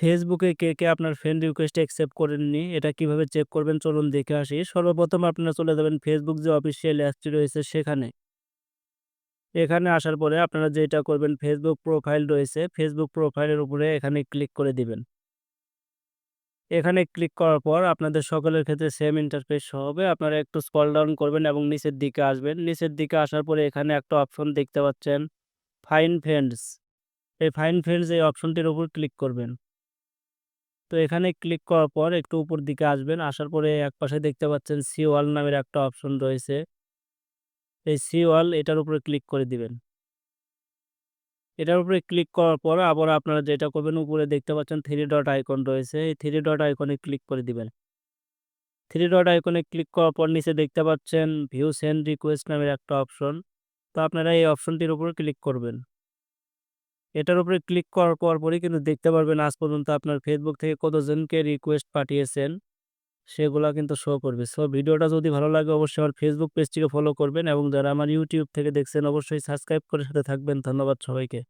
ফেসবুকে কে, কে আপনার friend request accept করেননি এটা কীভাবে চেক করবেন চলুন দেখে আসি। সর্বপ্রথম আপনারা চলে যাবেন ফেসবুক যে অফিসিয়াল অ্যাপসটি রয়েছে সেখানে। এখানে আসার পরে আপনারা যেটা করবেন ফেসবুক প্রোফাইল রয়েছে, ফেসবুক প্রোফাইলের উপরে এখানে ক্লিক করে দিবেন। এখানে ক্লিক করার পর আপনাদের সকলের ক্ষেত্রে সেম ইন্টারফেস হবে। আপনারা একটু স্ক্রল ডাউন করবেন এবং নিচের দিকে আসবেন। নিচের দিকে আসার পরে এখানে একটা অপশন দেখতে পাচ্ছেন ফাইন ফ্রেন্ডস। এই ফাইন ফ্রেন্ডস এই অপশনটির উপর ক্লিক করবেন। তো এখানে ক্লিক করার পর একটু উপর দিকে আসবেন। আসার পরে একপাশে দেখতে পাচ্ছেন সি ওয়াল নামের একটা অপশন রয়েছে। এই সি ওয়াল এটার উপরে ক্লিক করে দিবেন। এটার উপরে ক্লিক করার পর আবার আপনারা যেটা করবেন, উপরে দেখতে পাচ্ছেন থ্রি ডট আইকন রয়েছে। এই থ্রি ডট আইকনে ক্লিক করে দিবেন। থ্রি ডট আইকনে ক্লিক করার পর নিচে দেখতে পাচ্ছেন ভিউ সেন্ড রিকোয়েস্ট নামের একটা অপশন। তো আপনারা এই অপশনটির উপর ক্লিক করবেন। এটার উপরে ক্লিক করার পর পরই কিন্তু দেখতে পারবেন আজ পর্যন্ত আপনার ফেসবুক থেকে কতজনকে রিকোয়েস্ট পাঠিয়েছেন, সেগুলা কিন্তু শো করবে। সো ভিডিওটা যদি ভালো লাগে অবশ্যই আমার ফেসবুক পেজটিকে ফলো করবেন এবং যারা আমার ইউটিউব থেকে দেখছেন অবশ্যই সাবস্ক্রাইব করে সাথে থাকবেন। ধন্যবাদ সবাইকে।